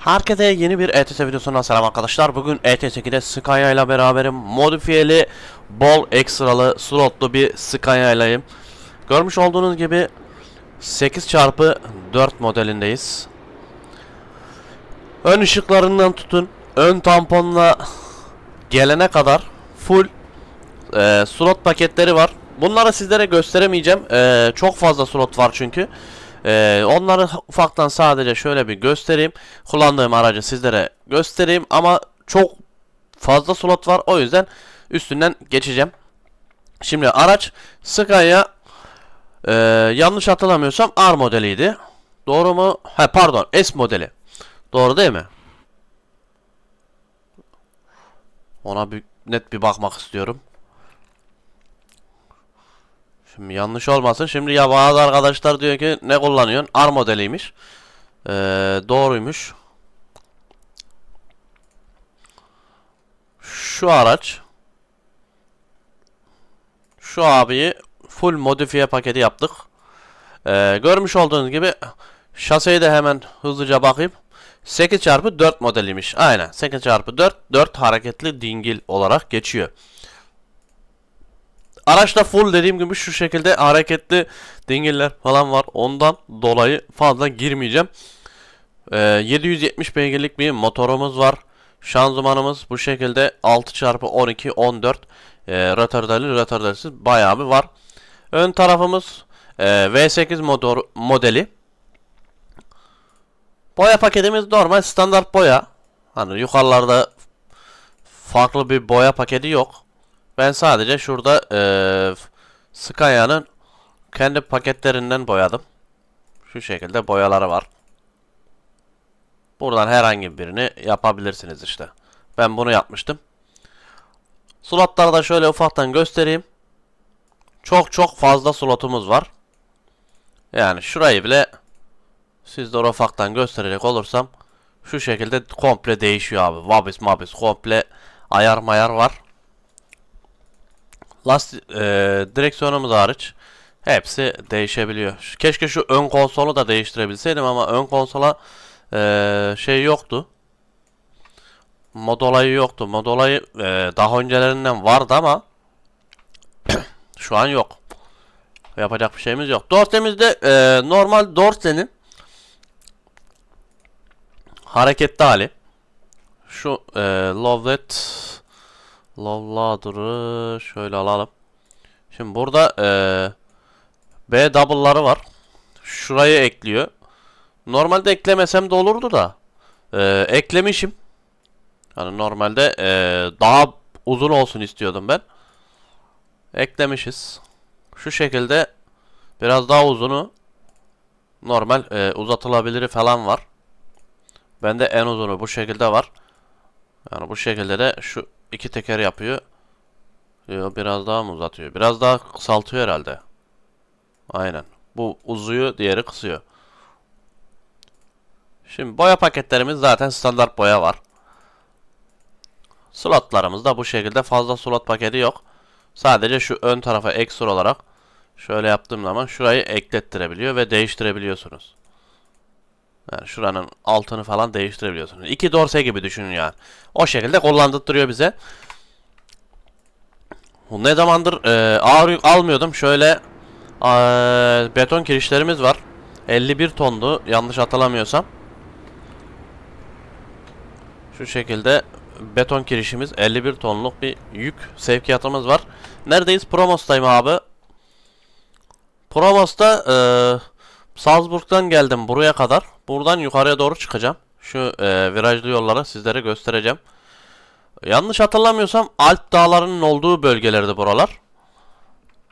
Herkese yeni bir ETS videosundan selam arkadaşlar. Bugün ETS2'de Scania ile beraberim. Modifiyeli, bol ekstralı, slotlu bir Scania ileyim. Görmüş olduğunuz gibi 8x4 modelindeyiz. Ön ışıklarından tutun, ön tamponla gelene kadar full e, slot paketleri var. Bunları sizlere gösteremeyeceğim. E, çok fazla slot var çünkü. E, onları ufaktan sadece şöyle bir göstereyim. Kullandığım aracı sizlere göstereyim ama çok fazla slot var. O yüzden üstünden geçeceğim. Şimdi araç Scania e, yanlış hatırlamıyorsam R modeliydi. Doğru mu? He pardon S modeli. Doğru değil mi? Ona bir net bir bakmak istiyorum. Şimdi yanlış olmasın. Şimdi ya bazı arkadaşlar diyor ki ne kullanıyorsun? R modeliymiş. Ee, doğruymuş. Şu araç şu abiyi full modifiye paketi yaptık. Ee, görmüş olduğunuz gibi şaseyi de hemen hızlıca bakayım. 8x4 modeliymiş. Aynen 8x4 4 hareketli dingil olarak geçiyor. Araçta full dediğim gibi şu şekilde hareketli dingiller falan var. Ondan dolayı fazla girmeyeceğim. Ee, 770 beygirlik bir motorumuz var. Şanzımanımız bu şekilde 6x12 14 e, rötardali rötardalisiz bayağı bir var. Ön tarafımız e, V8 motor modeli. Boya paketimiz normal standart boya. Hani yukarılarda farklı bir boya paketi yok. Ben sadece şurada eee Scania'nın kendi paketlerinden boyadım. Şu şekilde boyaları var. Buradan herhangi birini yapabilirsiniz işte. Ben bunu yapmıştım. Slotları da şöyle ufaktan göstereyim. Çok çok fazla slotumuz var. Yani şurayı bile sizlere ufaktan gösterecek olursam şu şekilde komple değişiyor abi. Vabis mabis komple ayar mayar var. Lastik e, direksiyonumuz hariç hepsi değişebiliyor. Keşke şu ön konsolu da değiştirebilseydim ama ön konsola e, şey yoktu. Mod olayı yoktu. Mod olayı e, daha öncelerinden vardı ama şu an yok. Yapacak bir şeyimiz yok. Dorse'mizde e, normal Dorse'nin hareketli hali. Şu e, Lovelet Love Ladder'ı şöyle alalım. Şimdi burada e, B double'ları var. Şurayı ekliyor. Normalde eklemesem de olurdu da. E, eklemişim. Yani normalde e, daha uzun olsun istiyordum ben. Eklemişiz. Şu şekilde biraz daha uzunu normal e, uzatılabiliri falan var. Bende en uzunu bu şekilde var. Yani bu şekilde de şu iki teker yapıyor. Yo, biraz daha mı uzatıyor? Biraz daha kısaltıyor herhalde. Aynen. Bu uzuyor, diğeri kısıyor. Şimdi boya paketlerimiz zaten standart boya var. Slotlarımız da bu şekilde fazla slot paketi yok. Sadece şu ön tarafa ekstra olarak şöyle yaptığım zaman şurayı eklettirebiliyor ve değiştirebiliyorsunuz. Yani şuranın altını falan değiştirebiliyorsunuz. İki dorse gibi düşünün yani. O şekilde kullandırtıyor bize. Ne zamandır e, ağır yük almıyordum. Şöyle e, beton kirişlerimiz var. 51 tondu yanlış hatırlamıyorsam. Şu şekilde beton kirişimiz 51 tonluk bir yük sevkiyatımız var. Neredeyiz? Promos'tayım abi. Promos'ta e, Salzburg'dan geldim buraya kadar. Buradan yukarıya doğru çıkacağım. Şu e, virajlı yolları sizlere göstereceğim. Yanlış hatırlamıyorsam Alp dağlarının olduğu bölgelerdi buralar.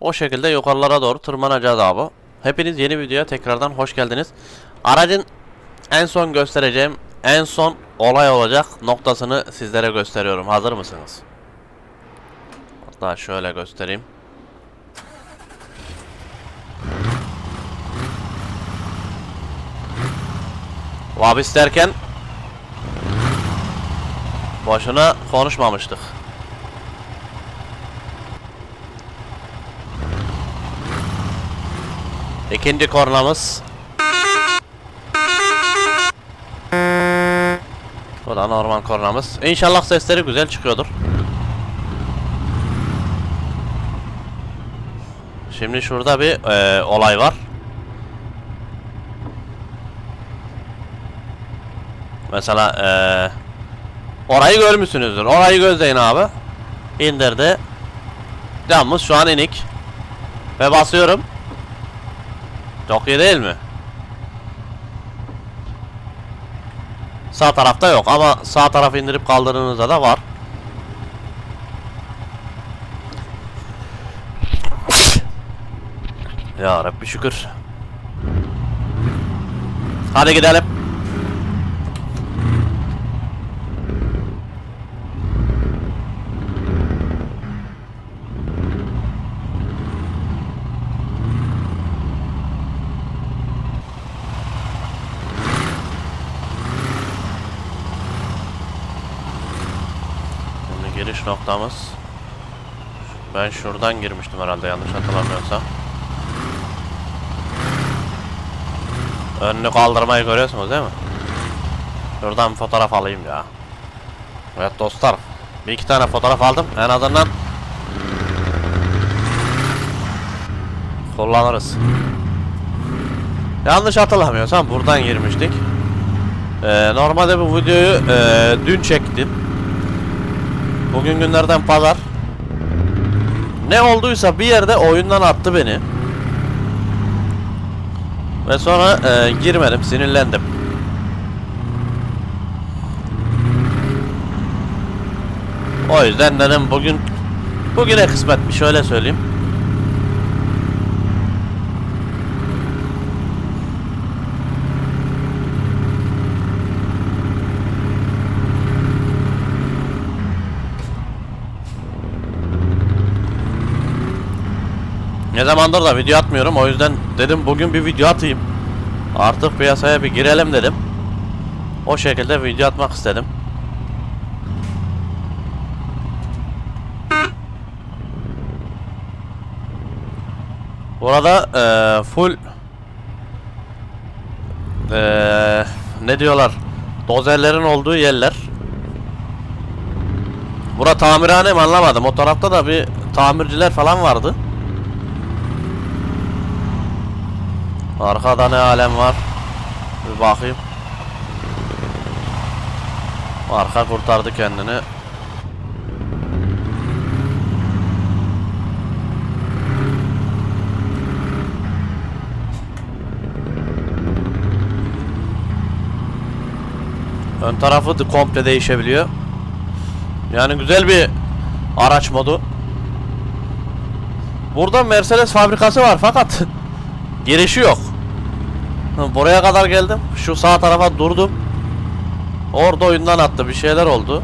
O şekilde yukarılara doğru tırmanacağız abi. Hepiniz yeni videoya tekrardan hoş geldiniz. Aracın en son göstereceğim en son olay olacak noktasını sizlere gösteriyorum. Hazır mısınız? Hatta şöyle göstereyim. Vabis derken boşuna konuşmamıştık. İkinci kornamız Bu da normal kornamız. İnşallah sesleri güzel çıkıyordur. Şimdi şurada bir eee, olay var. Mesela eee orayı görmüşsünüzdür. Orayı gözleyin abi. İndirdi. Yalnız şu an inik. Ve basıyorum. Çok iyi değil mi? Sağ tarafta yok ama sağ tarafı indirip kaldırdığınızda da var. Ya Rabbi şükür. Hadi gidelim. Şimdi giriş noktamız. Ben şuradan girmiştim herhalde yanlış hatırlamıyorsam. Önünü kaldırmayı görüyorsunuz değil mi? Şuradan bir fotoğraf alayım ya. Evet dostlar. Bir iki tane fotoğraf aldım. En azından kullanırız. Yanlış hatırlamıyorsam buradan girmiştik. Ee, normalde bu videoyu ee, dün çektim. Bugün günlerden pazar. Ne olduysa bir yerde oyundan attı beni. Ve sonra e, girmedim, sinirlendim. O yüzden dedim bugün bugüne kısmetmiş şöyle söyleyeyim. Ne zamandır da video atmıyorum o yüzden dedim bugün bir video atayım. Artık piyasaya bir girelim dedim. O şekilde video atmak istedim. Burada eee, full eee, ne diyorlar? Dozerlerin olduğu yerler. Bura tamirhane mi anlamadım. O tarafta da bir tamirciler falan vardı. Arkada ne alem var? Bir bakayım. Arka kurtardı kendini. Ön tarafı da komple değişebiliyor. Yani güzel bir araç modu. Burada Mercedes fabrikası var fakat girişi yok. Buraya kadar geldim. Şu sağ tarafa durdum. Orada oyundan attı. Bir şeyler oldu.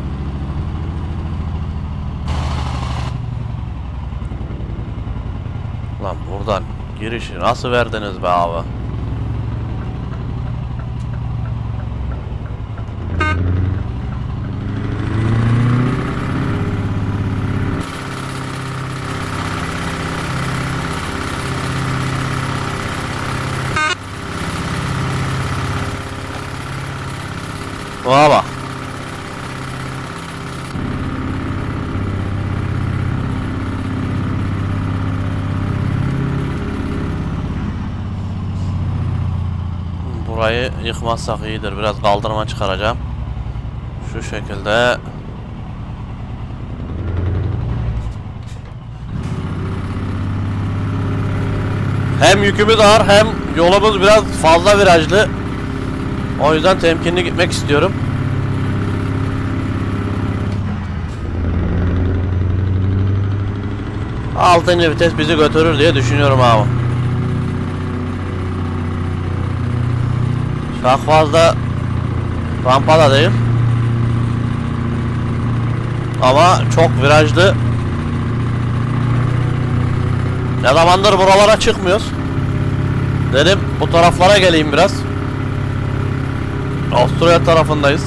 Lan buradan girişi nasıl verdiniz be abi? Oha bak. Burayı yıkmazsak iyidir. Biraz kaldırma çıkaracağım. Şu şekilde. Hem yükümüz ağır hem yolumuz biraz fazla virajlı. O yüzden temkinli gitmek istiyorum. Altıncı vites bizi götürür diye düşünüyorum abi. Çok fazla rampa da değil. Ama çok virajlı. Ne zamandır buralara çıkmıyoruz. Dedim bu taraflara geleyim biraz. Avusturya tarafındayız.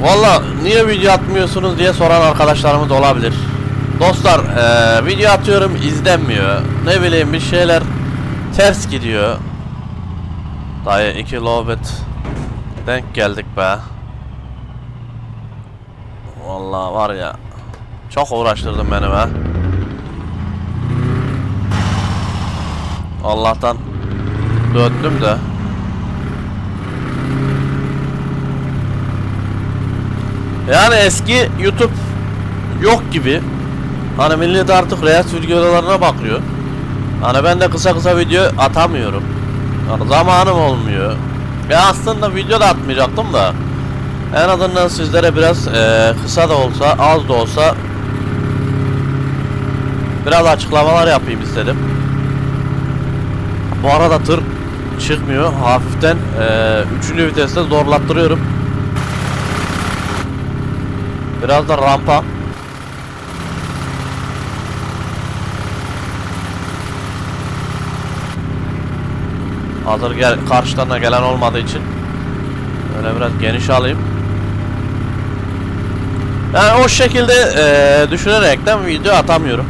Valla niye video atmıyorsunuz diye soran arkadaşlarımız olabilir. Dostlar eee, video atıyorum izlenmiyor. Ne bileyim bir şeyler ters gidiyor. Dayı 2 lobet denk geldik be. Vallahi var ya çok uğraştırdın beni be. Allah'tan döndüm de. Yani eski YouTube yok gibi. Hani millet artık Reels videolarına bakıyor. Hani ben de kısa kısa video atamıyorum. Yani zamanım olmuyor. Ya aslında video da atmayacaktım da. En azından sizlere biraz eee, kısa da olsa, az da olsa biraz açıklamalar yapayım istedim. Bu arada tır çıkmıyor. Hafiften eee üçüncü viteste zorlattırıyorum. Biraz da rampa. Hazır gel karşıdan da gelen olmadığı için böyle biraz geniş alayım. Yani o şekilde eee düşünerekten video atamıyorum.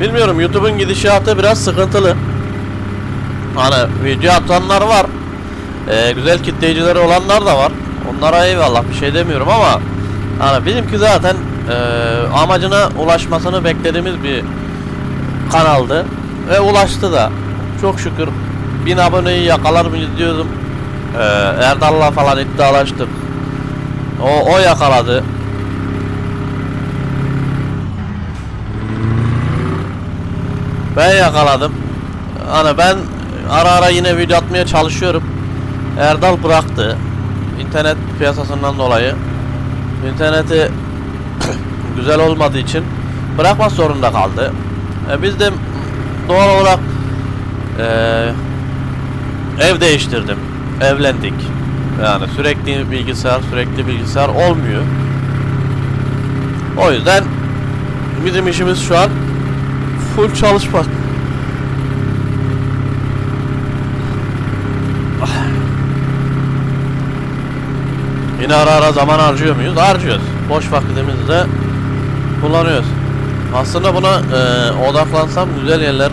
Bilmiyorum YouTube'un gidişatı biraz sıkıntılı. Hani video atanlar var. Eee, güzel kitleyicileri olanlar da var. Onlara eyvallah bir şey demiyorum ama hani bizimki zaten eee, amacına ulaşmasını beklediğimiz bir kanaldı ve ulaştı da. Çok şükür 1000 aboneyi yakalar mıyız diyordum. Eee Erdal'la falan iddialaştık. O, o yakaladı. Ben yakaladım. Hani ben ara ara yine video atmaya çalışıyorum. Erdal bıraktı. İnternet piyasasından dolayı. İnterneti güzel olmadığı için bırakmak zorunda kaldı. E biz de doğal olarak e, ev değiştirdim. Evlendik. Yani sürekli bilgisayar, sürekli bilgisayar olmuyor. O yüzden bizim işimiz şu an full çalışmak. Yine ara ara zaman harcıyor muyuz? Harcıyoruz. Boş vakitimizi kullanıyoruz. Aslında buna e, odaklansam güzel yerler,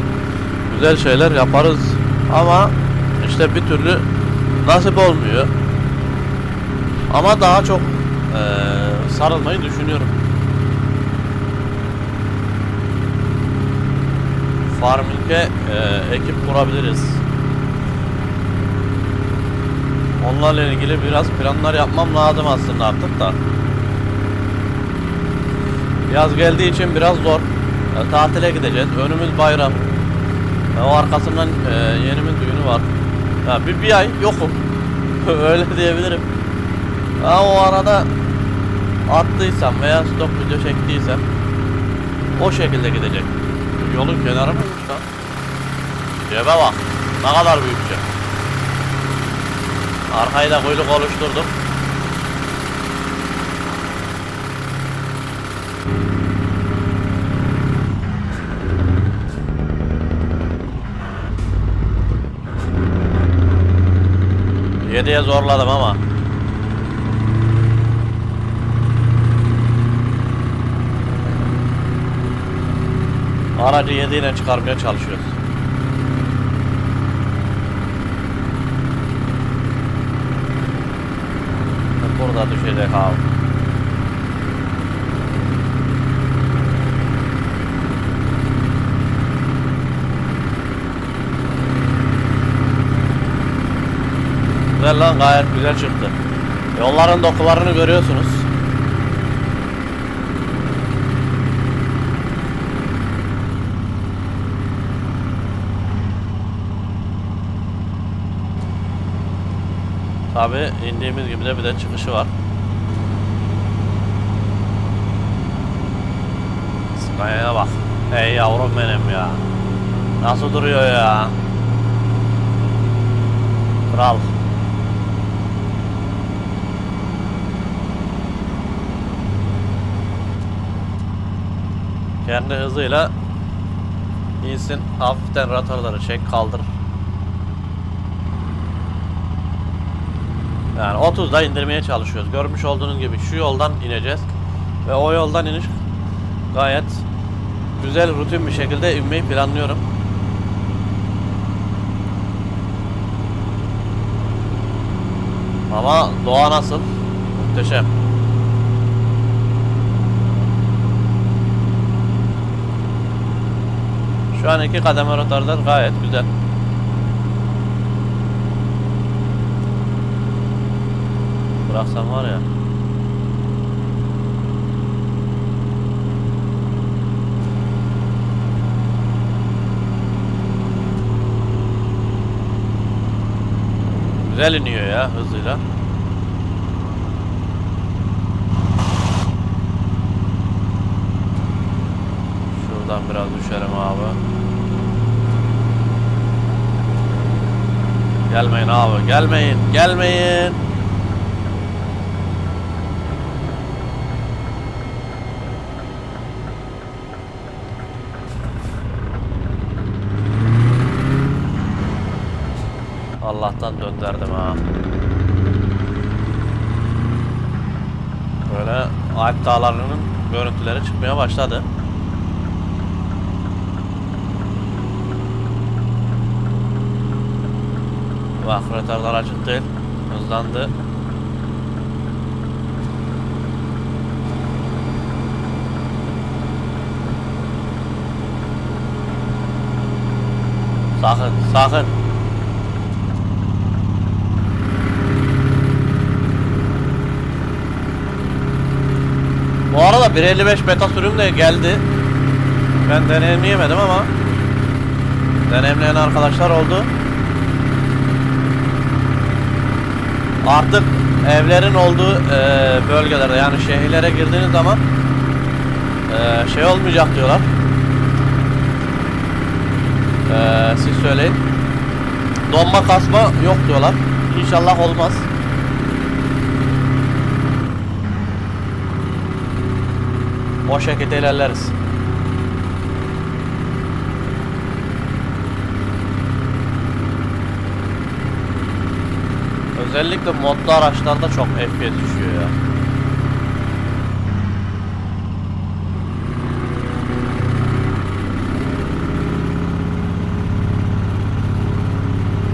güzel şeyler yaparız. Ama işte bir türlü nasip olmuyor. Ama daha çok e, sarılmayı düşünüyorum. Farming'e e, ekip kurabiliriz. Onlarla ilgili biraz planlar yapmam lazım aslında artık da. Yaz geldiği için biraz zor. E, tatile gideceğiz. Önümüz bayram. E, o arkasından e, yenimin düğünü var. Ya bir, bir ay yokum. Öyle diyebilirim. Ha, o arada attıysam veya stop video çektiysem o şekilde gidecek. Yolun kenarı mıymış lan? Cebe bak. Ne kadar büyükçe. Arkayı da kuyruk oluşturdum. Yediye zorladım ama. Aracı 7 ile çıkarmaya çalışıyoruz. Burada düşecek abi. Güzel lan gayet güzel çıktı. Yolların dokularını görüyorsunuz. Tabi indiğimiz gibi de bir de çıkışı var. Scania'ya bak. Ey yavrum benim ya. Nasıl duruyor ya? Kral. Kendi hızıyla insin hafiften ratarları çek kaldır. Yani 30'da indirmeye çalışıyoruz. Görmüş olduğunuz gibi şu yoldan ineceğiz. Ve o yoldan iniş gayet güzel rutin bir şekilde inmeyi planlıyorum. Ama doğa nasıl? Muhteşem. Şu an iki kademe rotarlar gayet güzel. Bıraksam var ya. Güzel iniyor ya hızıyla. Şuradan biraz düşelim abi. Gelmeyin abi, gelmeyin, gelmeyin. Allah'tan döndürdüm ha. Böyle Alp dağlarının görüntüleri çıkmaya başladı. Bak retardar açık değil. Hızlandı. Sakın, sakın. Bu arada 1.55 beta sürüm de geldi. Ben deneyimleyemedim ama deneyimleyen arkadaşlar oldu. Artık evlerin olduğu e, bölgelerde yani şehirlere girdiğiniz zaman e, şey olmayacak diyorlar. E, siz söyleyin. Donma kasma yok diyorlar. İnşallah olmaz. O şekilde ilerleriz. Özellikle modlu araçlarda çok FPS düşüyor ya.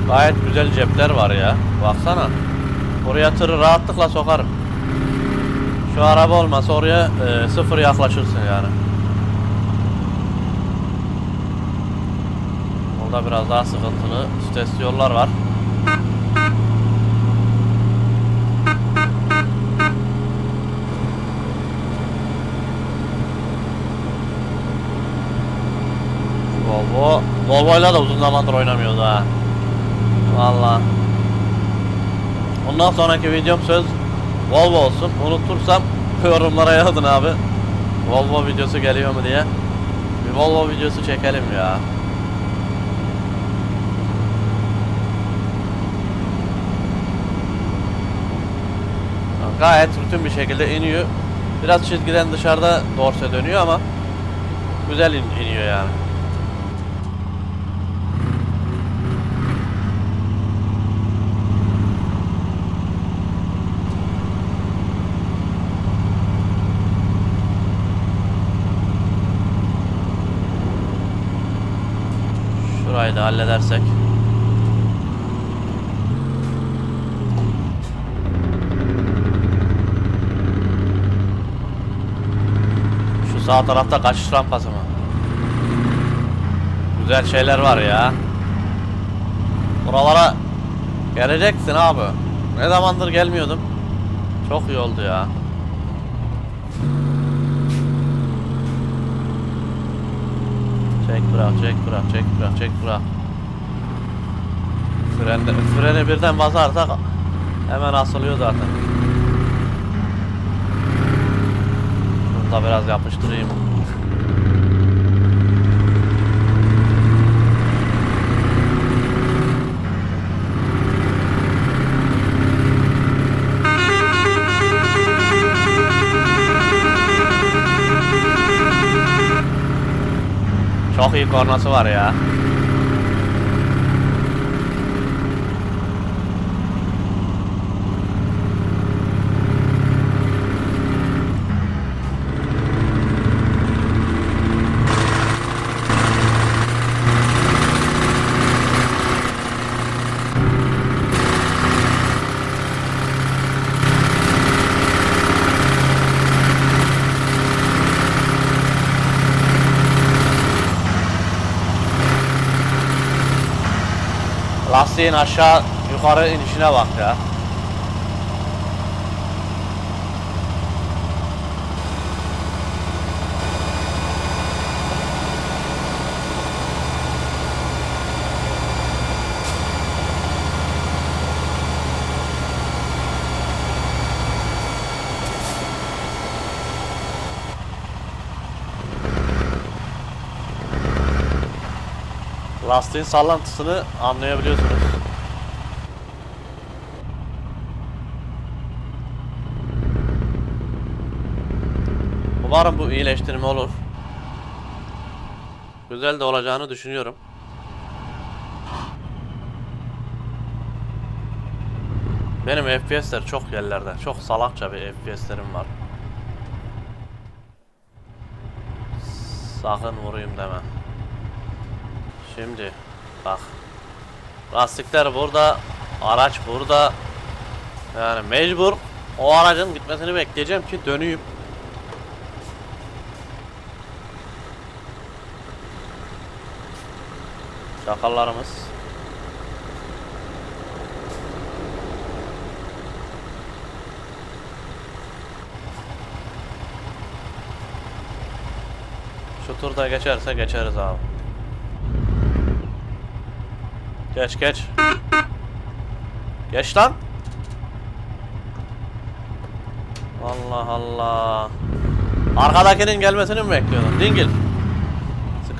Gayet güzel cepler var ya. Baksana. Oraya tırı rahatlıkla sokarım. Şu araba olmasa oraya e, sıfır yaklaşırsın yani. Burada biraz daha sıkıntılı stres yollar var. Volvo, Volvo'yla da uzun zamandır oynamıyoruz ha. Valla. Ondan sonraki videom söz Volvo olsun. Unutursam yorumlara yazın abi. Volvo videosu geliyor mu diye. Bir Volvo videosu çekelim ya. Gayet rutin bir şekilde iniyor. Biraz çizgiden dışarıda dorse dönüyor ama güzel in- iniyor yani. Şurayı da halledersek. Şu sağ tarafta kaçış rampası mı? Güzel şeyler var ya. Buralara geleceksin abi. Ne zamandır gelmiyordum. Çok iyi oldu ya. Çek bırak, çek bırak, çek bırak, çek bırak. Frende, freni birden basarsak hemen asılıyor zaten. Bunu da biraz yapıştırayım. Çok iyi kornası var ya. Lastiğin aşağı yukarı inişine bak ya. Lastiğin sallantısını anlayabiliyorsunuz. Umarım bu iyileştirme olur. Güzel de olacağını düşünüyorum. Benim FPS'ler çok yerlerde. Çok salakça bir FPS'lerim var. Sakın vurayım deme. Şimdi bak. Lastikler burada. Araç burada. Yani mecbur o aracın gitmesini bekleyeceğim ki döneyim. Çakallarımız. Şu turda geçerse geçeriz abi. Geç geç. Geç lan. Allah Allah. Arkadakinin gelmesini mi bekliyordun? Dingil.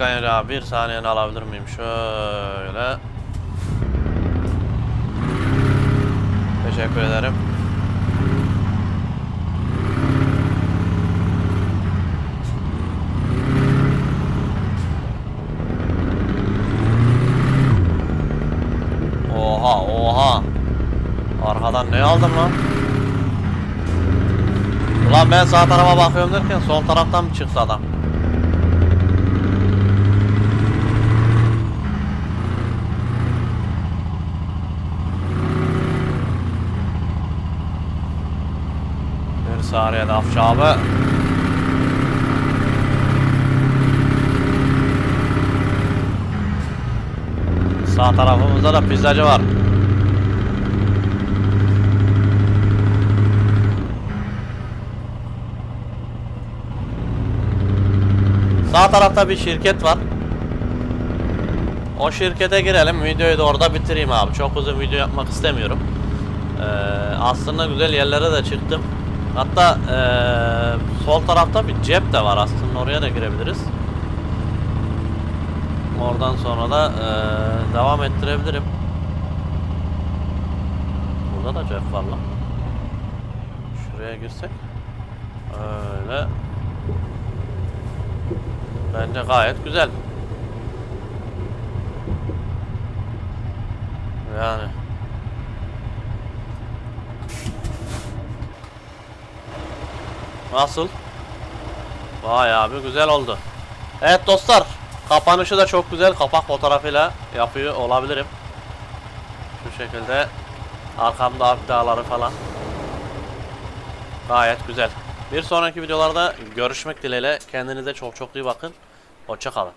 Abi bir saniyeni alabilir miyim? Şöyle. Teşekkür ederim. Arkadan ne aldım lan? Ulan ben sağ tarafa bakıyorum derken sol taraftan mı çıktı adam? Bir saniye Dafçı abi. Sağ tarafımızda da pizzacı var. Sağ tarafta bir şirket var. O şirkete girelim. Videoyu da orada bitireyim abi. Çok uzun video yapmak istemiyorum. Ee, aslında güzel yerlere de çıktım. Hatta ee, sol tarafta bir cep de var aslında. Oraya da girebiliriz. Oradan sonra da ee, devam ettirebilirim. Burada da cep var lan. Şuraya girsek. Öyle. Bence gayet güzel. Yani. Nasıl? Vay abi güzel oldu. Evet dostlar. Kapanışı da çok güzel kapak fotoğrafıyla yapıyor olabilirim. Şu şekilde. Arkamda Alp dağları falan. Gayet güzel. Bir sonraki videolarda görüşmek dileğiyle. Kendinize çok çok iyi bakın. Hoşçakalın.